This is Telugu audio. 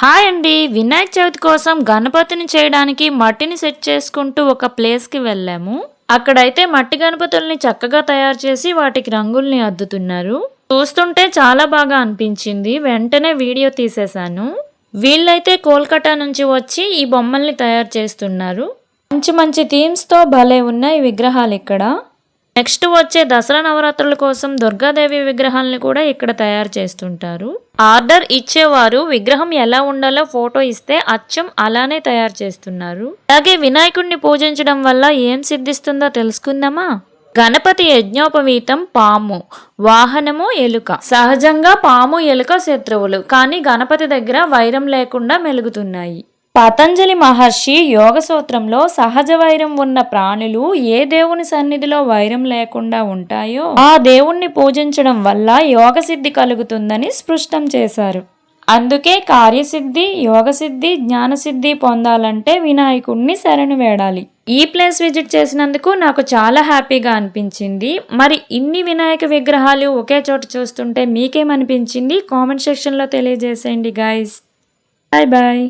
హాయ్ అండి. వినాయక చవితి కోసం గణపతిని చేయడానికి మట్టిని సెట్ చేసుకుంటూ ఒక ప్లేస్కి వెళ్ళాము. అక్కడైతే మట్టి గణపతుల్ని చక్కగా తయారు చేసి వాటికి రంగుల్ని అద్దుతున్నారు. చూస్తుంటే చాలా బాగా అనిపించింది. వెంటనే వీడియో తీసేశాను. వీళ్ళైతే కోల్కతా నుంచి వచ్చి ఈ బొమ్మల్ని తయారు చేస్తున్నారు. మంచి మంచి థీమ్స్తో భలే ఉన్నాయి విగ్రహాలు ఇక్కడ. నెక్స్ట్ వచ్చే దసరా నవరాత్రుల కోసం దుర్గాదేవి విగ్రహాలను కూడా ఇక్కడ తయారు చేస్తుంటారు. ఆర్డర్ ఇచ్చేవారు విగ్రహం ఎలా ఉండాలో ఫోటో ఇస్తే అచ్చం అలానే తయారు చేస్తున్నారు. అలాగే వినాయకుడిని పూజించడం వల్ల ఏం సిద్ధిస్తుందో తెలుసుకుందామా? గణపతి యజ్ఞోపవీతం పాము వాహనము ఎలుక. సహజంగా పాము ఎలుక శత్రువులు కానీ గణపతి దగ్గర వైరం లేకుండా మెలుగుతున్నాయి. పతంజలి మహర్షి యోగ సూత్రంలో సహజ వైరం ఉన్న ప్రాణులు ఏ దేవుని సన్నిధిలో వైరం లేకుండా ఉంటాయో ఆ దేవుణ్ణి పూజించడం వల్ల యోగ సిద్ధి కలుగుతుందని స్పృష్టం చేశారు. అందుకే కార్యసిద్ధి యోగసిద్ధి జ్ఞానసిద్ధి పొందాలంటే వినాయకుణ్ణి శరణు వేడాలి. ఈ ప్లేస్ విజిట్ చేసినందుకు నాకు చాలా హ్యాపీగా అనిపించింది. మరి ఇన్ని వినాయక విగ్రహాలు ఒకే చోట చూస్తుంటే మీకేమనిపించింది? కామెంట్ సెక్షన్లో తెలియజేసేయండి గాయస్ బాయ్ బాయ్